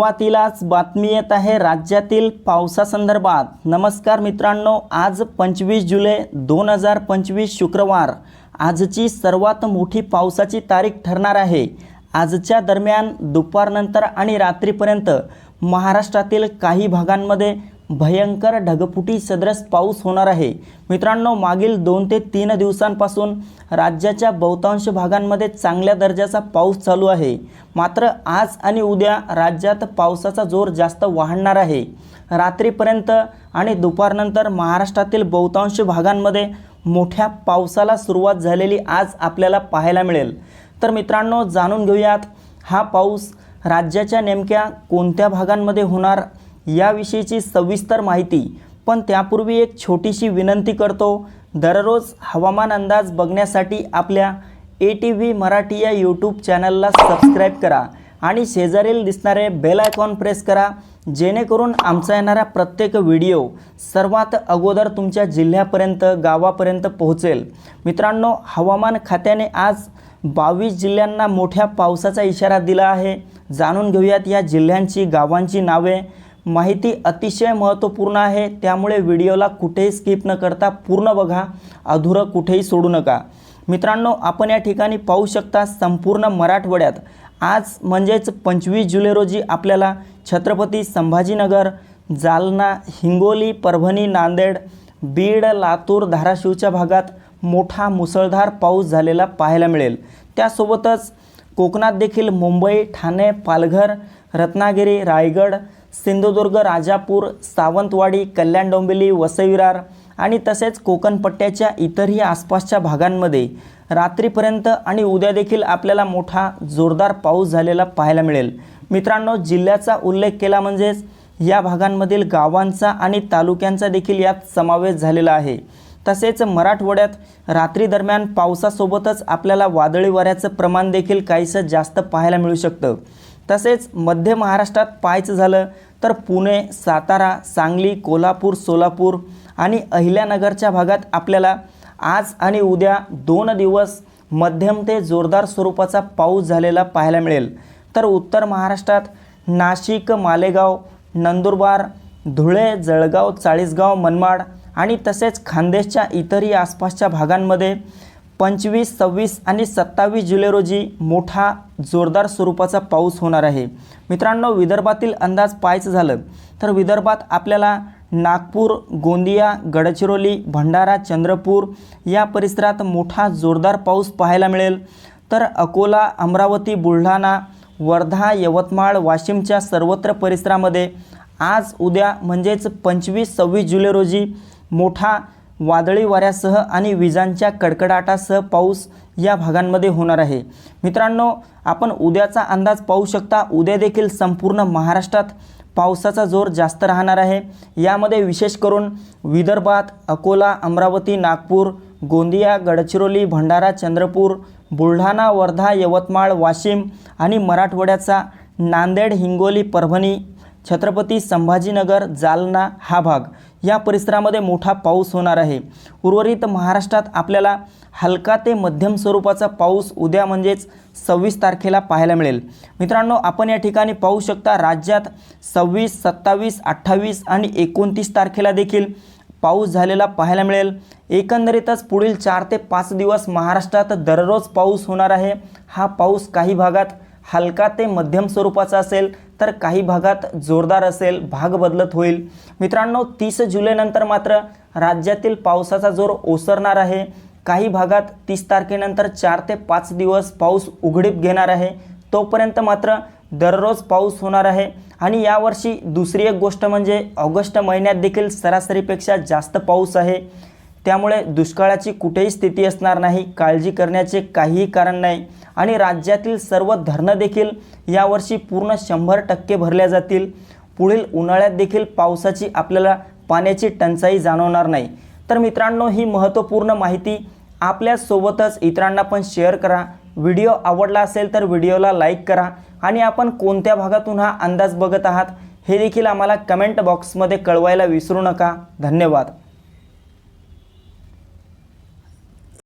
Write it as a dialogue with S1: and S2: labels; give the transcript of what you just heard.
S1: सुरुवातीलाच बातमी येत आहे राज्यातील पावसासंदर्भात. नमस्कार मित्रांनो आज पंचवीस जुलै दोन हजार पंचवीस शुक्रवार. आजची सर्वात मोठी पावसाची तारीख ठरणार आहे. आजच्या दरम्यान दुपारनंतर आणि रात्रीपर्यंत महाराष्ट्रातील काही भागांमध्ये भयंकर ढगफुटी सदृश पाऊस होणार आहे. मित्रांनो मागील दोन ते तीन दिवसांपासून राज्याच्या बहुतांश भागांमध्ये चांगल्या दर्जाचा पाऊस चालू आहे. मात्र आज आणि उद्या राज्यात पावसाचा जोर जास्त वाढणार आहे. रात्रीपर्यंत आणि दुपारनंतर महाराष्ट्रातील बहुतांश भागांमध्ये मोठ्या पावसाला सुरुवात झालेली आज आपल्याला पाहायला मिळेल. तर मित्रांनो जाणून घेऊयात हा पाऊस राज्याच्या नेमक्या कोणत्या भागांमध्ये होणार? याविषयीची सविस्तर माहिती पण त्यापूर्वी एक छोटीशी विनंती करतो. दररोज हवामान अंदाज बघण्यासाठी आपल्या ए टी व्ही मराठी या यूट्यूब चॅनलला सबस्क्राईब करा आणि शेजारील दिसणारे बेल आयकॉन प्रेस करा जेणेकरून आमचा येणारा प्रत्येक व्हिडिओ सर्वात अगोदर तुमच्या जिल्ह्यापर्यंत गावापर्यंत पोहोचेल. मित्रांनो हवामान खात्याने आज बावीस जिल्ह्यांना मोठ्या पावसाचा इशारा दिला आहे. जाणून घेऊयात या जिल्ह्यांची गावांची नावे. माहिती अतिशय महत्त्वपूर्ण आहे. त्यामुळे व्हिडिओला कुठेही स्किप न करता पूर्ण बघा. अधुरं कुठेही सोडू नका. मित्रांनो आपण या ठिकाणी पाहू शकता संपूर्ण मराठवाड्यात. आज म्हणजेच पंचवीस जुलै रोजी आपल्याला छत्रपती संभाजीनगर जालना हिंगोली परभणी नांदेड बीड लातूर धाराशिवच्या भागात मोठा मुसळधार पाऊस झालेला पाहायला मिळेल. त्यासोबतच कोकणात देखील मुंबई ठाणे पालघर रत्नागिरी रायगड सिंधुदुर्ग राजापूर सावंतवाडी कल्याण डोंबिवली वसईविरार आणि तसेच कोकणपट्ट्याच्या इतरही आसपासच्या भागांमध्ये रात्रीपर्यंत आणि उद्या देखील आपल्याला मोठा जोरदार पाऊस झालेला पाहायला मिळेल. मित्रांनो जिल्ह्याचा उल्लेख केला म्हणजेच या भागांमधील गावांचा आणि तालुक्यांचा देखील यात समावेश झालेला आहे. तसेच मराठवाड्यात रात्री दरम्यान पावसासोबतच आपल्याला वादळी वाऱ्याचं प्रमाण देखील काहीसं जास्त पाहायला मिळू शकतं. तसेच मध्य महाराष्ट्रात पाहायचं झालं तर पुणे सातारा सांगली कोल्हापूर सोलापूर आणि अहिल्यानगरच्या भागात आपल्याला आज आणि उद्या दोन दिवस मध्यम ते जोरदार स्वरूपाचा पाऊस झालेला पाहायला मिळेल. तर उत्तर महाराष्ट्रात नाशिक मालेगाव नंदुरबार धुळे जळगाव चाळीसगाव मनमाड आणि तसेच खानदेशच्या इतरही आसपासच्या भागांमध्ये पंचवीस सव्वीस आणि सत्तावीस जुलै रोजी मोठा जोरदार स्वरूपाचा पाऊस होणार आहे. मित्रांनो विदर्भातील अंदाज पाहायचं झालं तर विदर्भात आपल्याला नागपूर गोंदिया गडचिरोली भंडारा चंद्रपूर या परिसरात मोठा जोरदार पाऊस पाहायला मिळेल. तर अकोला अमरावती बुलढाणा वर्धा यवतमाळ वाशिमच्या सर्वत्र परिसरामध्ये आज उद्या म्हणजेच पंचवीस सव्वीस जुलै रोजी मोठा वादळी वाऱ्यासह आणि विजांच्या कडकडाटासह पाऊस या भागांमध्ये होणार आहे. मित्रांनो आपण उद्याचा अंदाज पाहू शकता उद्या देखील संपूर्ण महाराष्ट्रात पावसाचा जोर जास्त राहणार आहे. यामध्ये विशेष करून विदर्भात अकोला अमरावती नागपूर गोंदिया गडचिरोली भंडारा चंद्रपूर बुलढाणा वर्धा यवतमाळ वाशिम आणि मराठवाड्याचा नांदेड हिंगोली परभणी छत्रपती संभाजीनगर जालना हा भाग. या परिसरामध्ये मोठा पाऊस होणार आहे. उर्वरित महाराष्ट्रात आपल्याला हलका ते मध्यम स्वरूपाचा पाऊस उद्या म्हणजेच सव्वीस तारखेला पाहायला मिळेल. मित्रांनो आपण या ठिकाणी पाहू शकता राज्यात सव्वीस सत्तावीस अठ्ठावीस आणि एकोणतीस तारखेला देखील पाऊस झालेला पाहायला मिळेल. एकंदरीतच पुढील चार ते पाच दिवस महाराष्ट्रात दररोज पाऊस होणार आहे. हा पाऊस काही भागात हलका ते मध्यम स्वरूपाचा असेल. तर काही भागात जोरदार असेल भाग बदलत होईल. मित्रांनो तीस जुलैनंतर मात्र राज्यातील पावसाचा जोर ओसरणार आहे. काही भागात तीस तारखेनंतर चार ते पाच दिवस पाऊस उघडीप घेणार आहे. तोपर्यंत मात्र दररोज पाऊस होणार आहे. आणि यावर्षी दुसरी एक गोष्ट म्हणजे ऑगस्ट महिन्यात देखील सरासरीपेक्षा जास्त पाऊस आहे. त्यामुळे दुष्काळाची कुठेही स्थिती असणार नाही. काळजी करण्याचे काहीही कारण नाही. आणि राज्यातील सर्व धरणं देखील यावर्षी पूर्ण शंभर टक्के भरल्या जातील. पुढील उन्हाळ्यात देखील पावसाची आपल्याला पाण्याची टंचाई जाणवणार नाही. तर मित्रांनो ही महत्त्वपूर्ण माहिती आपल्यासोबतच इतरांना पण शेअर करा. व्हिडिओ आवडला असेल तर व्हिडिओला लाईक करा आणि आपण कोणत्या भागातून हा अंदाज बघत आहात हे देखील आम्हाला कमेंट बॉक्समध्ये कळवायला विसरू नका. धन्यवाद.